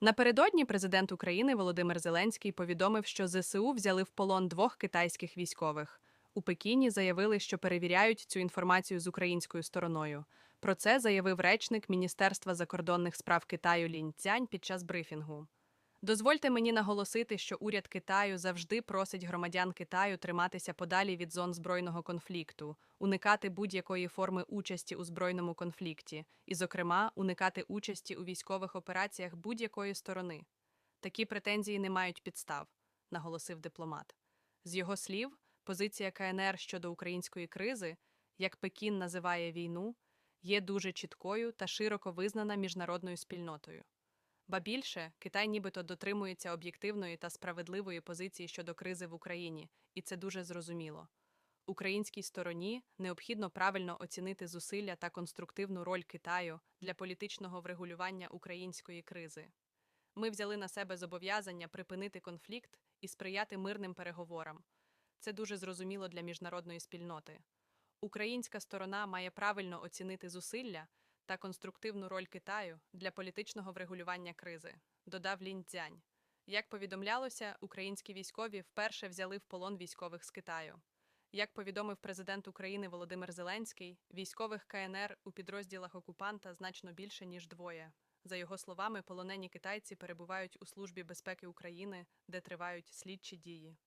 Напередодні президент України Володимир Зеленський повідомив, що ЗСУ взяли в полон двох китайських військових. У Пекіні заявили, що перевіряють цю інформацію з українською стороною. Про це заявив речник Міністерства закордонних справ Китаю Лінь Цянь під час брифінгу. Дозвольте мені наголосити, що уряд Китаю завжди просить громадян Китаю триматися подалі від зон збройного конфлікту, уникати будь-якої форми участі у збройному конфлікті, і, зокрема, уникати участі у військових операціях будь-якої сторони. Такі претензії не мають підстав, наголосив дипломат. З його слів, позиція КНР щодо української кризи, як Пекін називає війну, є дуже чіткою та широко визнана міжнародною спільнотою. Ба більше, Китай нібито дотримується об'єктивної та справедливої позиції щодо кризи в Україні, і це дуже зрозуміло. Українській стороні необхідно правильно оцінити зусилля та конструктивну роль Китаю для політичного врегулювання української кризи. Ми взяли на себе зобов'язання припинити конфлікт і сприяти мирним переговорам. Це дуже зрозуміло для міжнародної спільноти. Українська сторона має правильно оцінити зусилля та конструктивну роль Китаю для політичного врегулювання кризи, додав Лінь Цзянь. Як повідомлялося, українські військові вперше взяли в полон військових з Китаю. Як повідомив президент України Володимир Зеленський, військових КНР у підрозділах окупанта значно більше ніж двоє. За його словами, полонені китайці перебувають у службі безпеки України, де тривають слідчі дії.